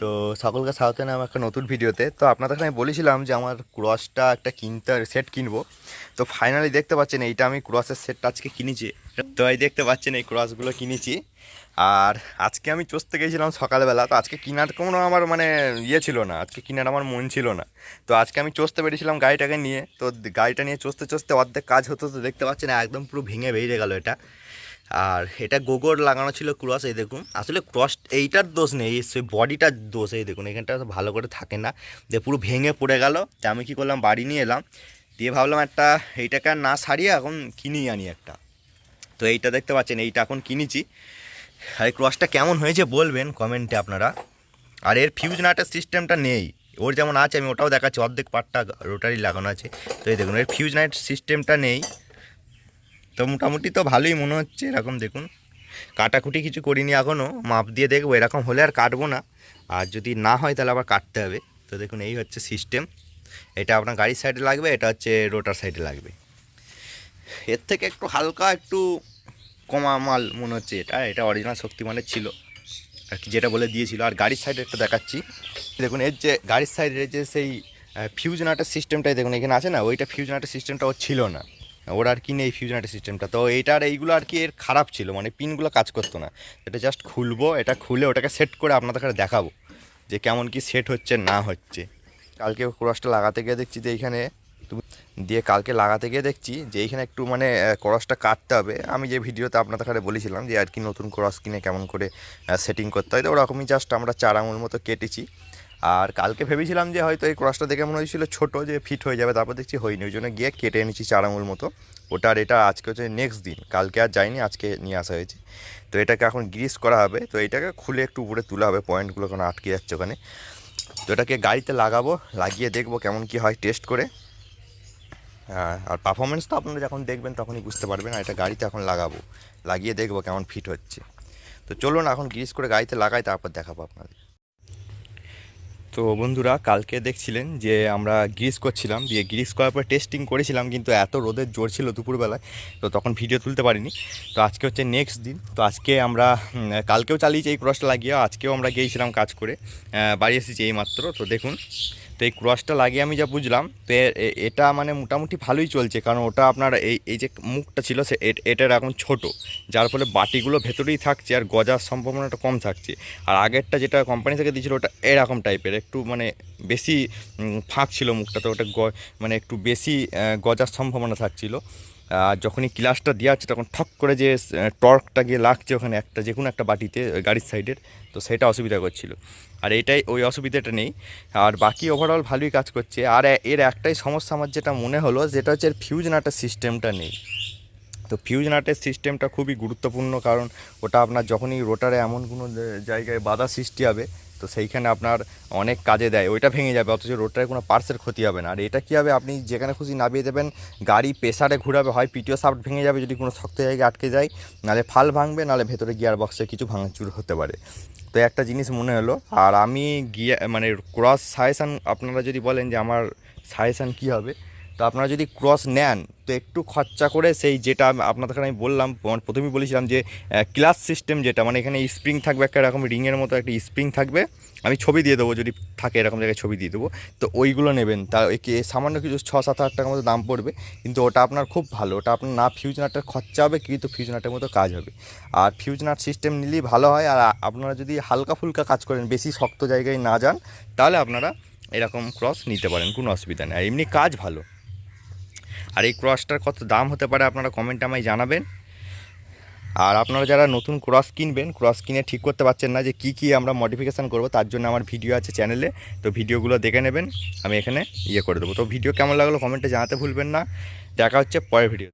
তো সকলকে স্বাগত জানাই আমার একটা নতুন ভিডিওতে। তো আপনাদের আমি বলেছিলাম যে আমার ক্রসটা একটা কিনতে, সেট কিনবো। তো ফাইনালি দেখতে পাচ্ছেন এইটা আমি ক্রসের সেটটা আজকে কিনেছি। তো এই দেখতে পাচ্ছেন এই ক্রসগুলো কিনেছি। আর আজকে আমি চষতে গেছিলাম সকালবেলা। তো আজকে কেনার কোনো আমার মানে ইয়ে ছিল না। আজকে কেনার আমার মন ছিল না। তো আজকে আমি চষতে বেরিয়েছিলাম গাড়িটাকে নিয়ে। তো গাড়িটা নিয়ে চষতে চষতে অর্ধেক কাজ হতো। তো দেখতে পাচ্ছেন একদম পুরো ভেঙে বেরিয়ে গেল এটা। আর এটা গোগর লাগানো ছিল ক্রস, এই দেখুন। আসলে ক্রস এইটার দোষ নেই সেই বডিটার দোষ, এই দেখুন, এখানটা ভালো করে থাকে না। যে পুরো ভেঙে পড়ে গেল, তা আমি কী করলাম, বাড়ি নিয়ে এলাম। দিয়ে ভাবলাম একটা, এইটাকে আর না সারিয়ে এখন কিনেই আনি একটা। তো এইটা দেখতে পাচ্ছেন, এইটা এখন কিনেছি। আর এই ক্রসটা কেমন হয়েছে বলবেন কমেন্টে আপনারা। আর এর ফিউজ নাটের সিস্টেমটা নেই। ওর যেমন আছে, আমি ওটাও দেখাচ্ছি, অর্ধেক পার্টটা রোটারি লাগানো আছে। তো এই দেখুন, এর ফিউজ নাইট সিস্টেমটা নেই। তো মোটামুটি তো ভালোই মনে হচ্ছে, এরকম দেখুন। কাটাকুটি কিছু করিনি এখনও মাপ দিয়ে দেখব, এরকম হলে আর কাটবো না। আর যদি না হয় তাহলে আবার কাটতে হবে। তো দেখুন, এই হচ্ছে সিস্টেম এটা আপনার গাড়ির সাইডে লাগবে, এটা হচ্ছে রোটার সাইডে লাগবে। এর থেকে একটু হালকা, একটু কমা মাল মনে হচ্ছে এটা এটা অরিজিনাল শক্তিমানের ছিল। আর কি যেটা বলে দিয়েছিল। আর গাড়ির সাইডে একটা দেখাচ্ছি। দেখুন, এর যে গাড়ির সাইডের যে সেই ফিউজ নাটের সিস্টেমটাই দেখুন, এখানে আছে না? ওইটা ফিউজ নাটের সিস্টেমটা ও ছিল না। ওর আর কি নেই ফিউজ নাটের সিস্টেমটা তো এইটার এইগুলো আর কি এর খারাপ ছিল মানে পিনগুলো কাজ করতো না। এটা জাস্ট খুলবো, এটা খুলে ওটাকে সেট করে আপনাদের কাছে দেখাবো, যে কেমন কি সেট হচ্ছে, না হচ্ছে। কালকে ক্রসটা লাগাতে গিয়ে দেখছি যে এইখানে দিয়ে কালকে লাগাতে গিয়ে দেখছি যে এইখানে একটু মানে ক্রসটা কাটতে হবে। আমি যে ভিডিওতে আপনাদের কাছে বলেছিলাম যে আর কি নতুন ক্রস কিনে কেমন করে সেটিং করতে হয়, তো ওরকমই জাস্ট আমরা চার আঙুল মতো কেটেছি। আর কালকে ভেবেছিলাম যে হয়তো এই ক্রসটা দেখে মনে হয়েছিল ছোটো যে ফিট হয়ে যাবে তারপর দেখছি হয়নি। ওই জন্য গিয়ে কেটে এনেছি চার আঙুল মতো। ওটা আর এটা আজকে হচ্ছে নেক্সট দিন। কালকে আর যায়নি আজকে নিয়ে আসা হয়েছে। তো এটাকে এখন গ্রিস করা হবে। তো এটাকে খুলে একটু উপরে তোলা হবে পয়েন্টগুলো কোনো আটকে যাচ্ছে ওখানে। তো এটাকে গাড়িতে লাগাবো লাগিয়ে দেখব কেমন কি হয় টেস্ট করে। হ্যাঁ, আর পারফরমেন্স তো আপনারা যখন দেখবেন তখনই বুঝতে পারবেন। আর এটা গাড়িতে এখন লাগাবো। লাগিয়ে দেখব কেমন ফিট হচ্ছে। তো চলুন এখন গ্রিস করে গাড়িতে লাগাই তারপর দেখাবো আপনাদের। তো বন্ধুরা, কালকে দেখছিলেন যে আমরা গ্রিস করছিলাম, দিয়ে গ্রিস করার পর টেস্টিং করেছিলাম, কিন্তু এত রোদের জোর ছিল দুপুরবেলায়, তো তখন ভিডিও তুলতে পারিনি। তো আজকে হচ্ছে নেক্সট দিন, তো আজকে আমরা কালকেও চালিয়েছি এই ক্রসটা লাগিয়ে, আজকেও আমরা গিয়েছিলাম কাজ করে বাড়ি এসেছি এই মাত্র, তো দেখুন। তো এই ক্রসটা লাগিয়ে আমি যা বুঝলাম, তো এটা মানে মোটামুটি ভালোই চলছে, কারণ ওটা আপনার এই এই যে মুখটা ছিল সে এটার এখন ছোট, যার ফলে বাটিগুলো ভেতরেই থাকছে আর গজার সম্ভাবনাটা কম থাকছে। আর আগেরটা যেটা কোম্পানি থেকে দিয়েছিল ওটা এরকম টাইপের একটু মানে বেশি ফাঁক ছিল মুখটা, তো ওটা মানে একটু বেশি গজার সম্ভাবনা থাকছিল। আর যখনই ক্লাসটা দেওয়া হচ্ছে তখন ঠক করে যে টর্কটা গিয়ে লাগছে ওখানে একটা, যে কোনো একটা বাটিতে গাড়ির সাইডের, তো সেটা অসুবিধা করছিল। আর এটাই, ওই অসুবিধাটা নেই। আর বাকি ওভারঅল ভালোই কাজ করছে। আর এর একটাই সমস্যা আমার যেটা মনে হলো, যেটা হচ্ছে এর ফিউজ নাটের সিস্টেমটা নেই। তো ফিউজ নাটের সিস্টেমটা খুবই গুরুত্বপূর্ণ, কারণ ওটা আপনার যখনই রোটারে এমন কোনো জায়গায় বাধা সৃষ্টি হবে তো সেইখানে আপনার অনেক কাজে দেয়। ওইটা ভেঙে যাবে, অথচ রোটারে কোনো পার্সের ক্ষতি হবে না। আর এটা কী হবে? আপনি যেখানে খুশি নামিয়ে দেবেন, গাড়ি প্রেসারে ঘুরাবে, হয় পিটিও সাপ্ট ভেঙে যাবে যদি কোনো শক্ত জায়গায় আটকে যায়, নালে ফাল ভাঙবে, নালে ভেতরে গিয়ার বক্সে কিছু ভাঙাচুর হতে পারে। তো একটা জিনিস মনে হলো, আর আমি গিয়া মানে ক্রস সাজেশান আপনারা যদি বলেন যে আমার সাজেশান কী হবে তো আপনারা যদি ক্রস নেন, তো একটু খরচা করে সেই যেটা আপনাদের আমি বললাম প্রথমেই বলেছিলাম যে ক্লাস সিস্টেম যেটা মানে এখানে স্প্রিং থাকবে, একটা এরকম রিংয়ের মতো একটা স্প্রিং থাকবে। আমি ছবি দিয়ে দেবো, যদি থাকে এরকম জায়গায় ছবি দিয়ে দেবো। তো ওইগুলো নেবেন। তা সামান্য কিছু ছ সাত হাজার টাকার মতো দাম পড়বে, কিন্তু ওটা আপনার খুব ভালো। ওটা আপনার না ফিউজ নাটের খরচা হবে, কিন্তু ফিউজ নাটের মতো কাজ হবে। আর ফিউজ নাট সিস্টেম নিলেই ভালো হয়, আর আপনারা যদি হালকা ফুলকা কাজ করেন, বেশি শক্ত জায়গায় না যান, তাহলে আপনারা এরকম ক্রস নিতে পারেন, কোনো অসুবিধা নেই। আর এমনি কাজ ভালো। আর এই ক্রসটার কত দাম হতে পারে আপনারা কমেন্টে আমায় জানাবেন। আর আপনারা যারা নতুন ক্রস কিনবেন, ক্রস কিনে ঠিক করতে পারছেন না যে কি কি আমরা মডিফিকেশান করব, তার জন্য আমার ভিডিও আছে চ্যানেলে তো ভিডিওগুলো দেখে নেবেন, আমি এখানে ইয়ে করে দেবো। তো ভিডিও কেমন লাগল কমেন্টে জানাতে ভুলবেন না। দেখা হচ্ছে পরের ভিডিও